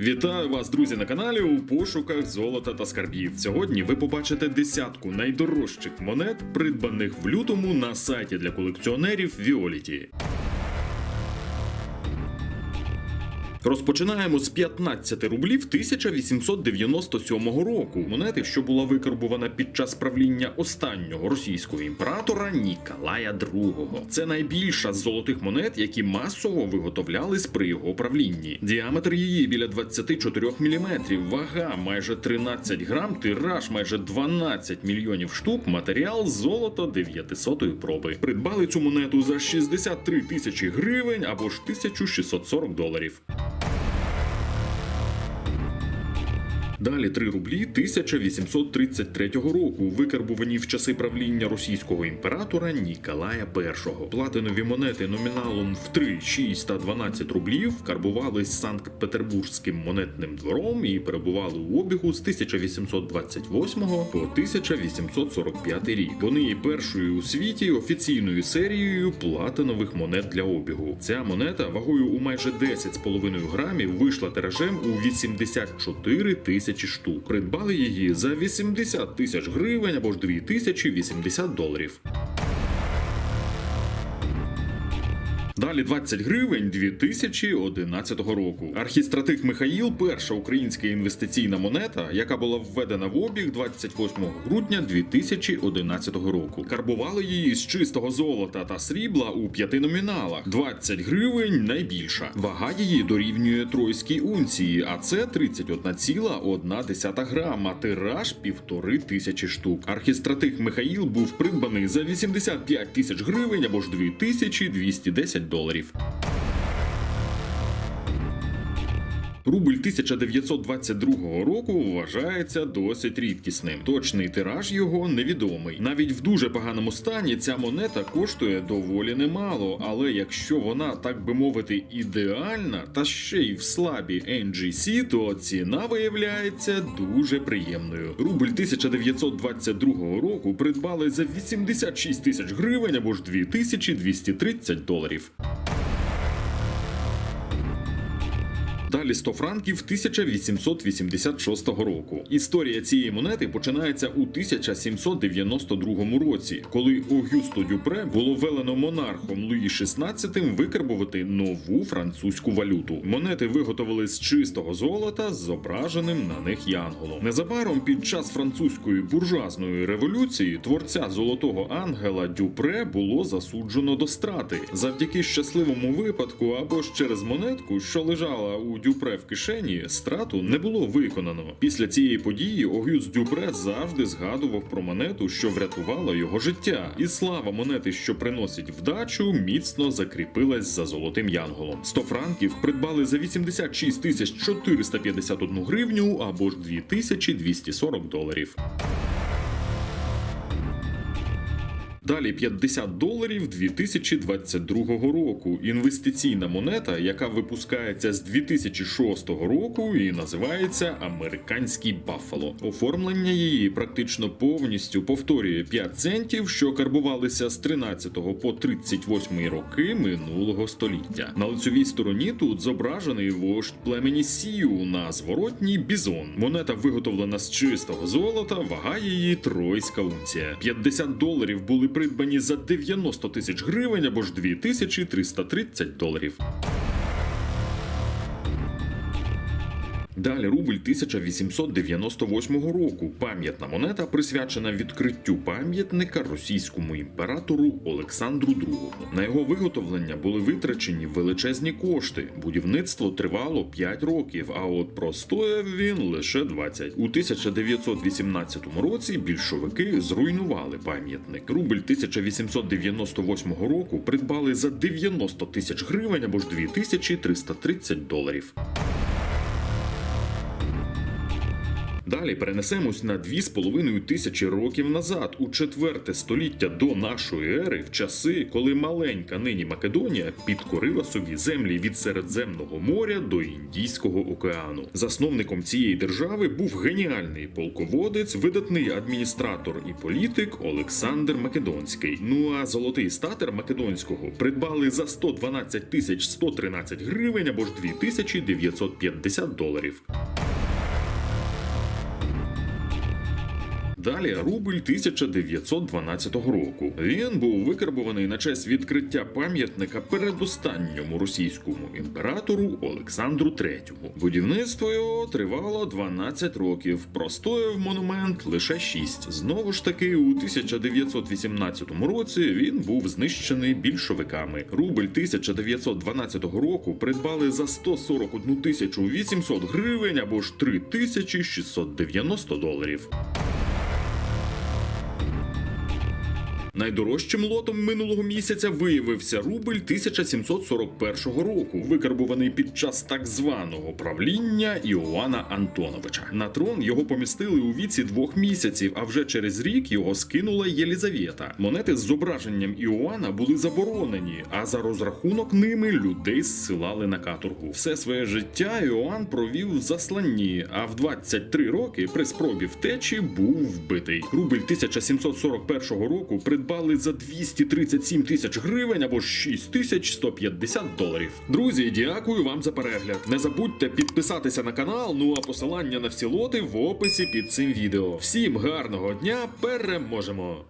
Вітаю вас, друзі, на каналі у пошуках золота та скарбів. Сьогодні ви побачите десятку найдорожчих монет, придбаних в лютому на сайті для колекціонерів Віоліті. Розпочинаємо з 15 рублів 1897 року. Монети, що була викарбувана під час правління останнього російського імператора Ніколая II. Це найбільша з золотих монет, які масово виготовлялись при його правлінні. Діаметр її біля 24 мм, вага майже 13 грам, тираж майже 12 мільйонів штук, матеріал золото 900 проби. Придбали цю монету за 63 тисячі гривень або ж 1640 доларів. Далі 3 рублі 1833 року, викарбувані в часи правління російського імператора Ніколая І. Платинові монети номіналом в 3, 6 та 12 рублів карбувались Санкт-Петербурзьким монетним двором і перебували у обігу з 1828 по 1845 рік. Вони є першою у світі офіційною серією платинових монет для обігу. Ця монета вагою у майже 10,5 грамів вийшла тиражем у 84 тисячі штук. Придбали її за 80 тисяч гривень або ж 2080 доларів. Далі 20 гривень 2011 року. Архістратик Михаїл перша українська інвестиційна монета, яка була введена в обіг 28 грудня 2011 року. Карбували її з чистого золота та срібла у п'яти номіналах. 20 гривень найбільша. Вага її дорівнює тройській унції, а це 31,1 грама. Тираж півтори тисячі штук. Архістратик Михаїл був придбаний за 85 тисяч гривень або ж 2210 доларів. Рубль 1922 року вважається досить рідкісним. Точний тираж його невідомий. Навіть в дуже поганому стані ця монета коштує доволі немало, але якщо вона, так би мовити, ідеальна та ще й в слабі NGC, то ціна виявляється дуже приємною. Рубль 1922 року придбали за 86 тисяч гривень або ж 2230 доларів. Далі 100 франків 1886 року. Історія цієї монети починається у 1792 році, коли Огюсто Дюпре було велено монархом Луї XVI викарбувати нову французьку валюту. Монети виготовили з чистого золота з зображеним на них янголом. Незабаром під час французької буржуазної революції творця золотого ангела Дюпре було засуджено до страти завдяки щасливому випадку або ж через монетку, що лежала у Дюпре в кишені, страту не було виконано. Після цієї події Огюст Дюпре завжди згадував про монету, що врятувала його життя, і слава монети, що приносить вдачу, міцно закріпилась за золотим янголом. 100 франків придбали за 86 тисяч 451 гривню або ж 2240 доларів. Далі 50 доларів 2022 року. Інвестиційна монета, яка випускається з 2006 року і називається Американський Баффало. Оформлення її практично повністю повторює 5 центів, що карбувалися з 13 по 38 роки минулого століття. На лицевій стороні тут зображений вождь племені Сію на зворотній бізон. Монета виготовлена з чистого золота, вага її тройська унція. 50 доларів були придбані за 90 тисяч гривень або ж 2330 доларів. Далі рубль 1898 року. Пам'ятна монета присвячена відкриттю пам'ятника російському імператору Олександру II. На його виготовлення були витрачені величезні кошти. Будівництво тривало 5 років, а от простояв він лише 20. У 1918 році більшовики зруйнували пам'ятник. Рубль 1898 року придбали за 90 тисяч гривень або ж 2330 доларів. Далі перенесемось на 2,5 тисячі років назад, у четверте століття до нашої ери, в часи, коли маленька нині Македонія підкорила собі землі від Середземного моря до Індійського океану. Засновником цієї держави був геніальний полководець, видатний адміністратор і політик Олександр Македонський. Ну а золотий статер Македонського придбали за 112 тисяч 113 гривень або ж 2950 доларів. Далі рубль 1912 року. Він був викарбований на честь відкриття пам'ятника передостанньому російському імператору Олександру III. Будівництво його тривало 12 років. Простояв монумент лише 6. Знову ж таки, у 1918 році він був знищений більшовиками. Рубль 1912 року придбали за 141 тисячу 800 гривень або ж 3690 доларів. Найдорожчим лотом минулого місяця виявився рубль 1741 року, викарбуваний під час так званого правління Іоанна Антоновича. На трон його помістили у віці двох місяців, а вже через рік його скинула Єлізавета. Монети з зображенням Іоанна були заборонені, а за розрахунок ними людей зсилали на каторгу. Все своє життя Іоанн провів в засланні, а в 23 роки при спробі втечі був вбитий. Рубль 1741 року придбали за 237 тисяч гривень або ж 6150 доларів. Друзі, дякую вам за перегляд. Не забудьте підписатися на канал. Ну а посилання на всі лоти в описі під цим відео. Всім гарного дня, переможемо!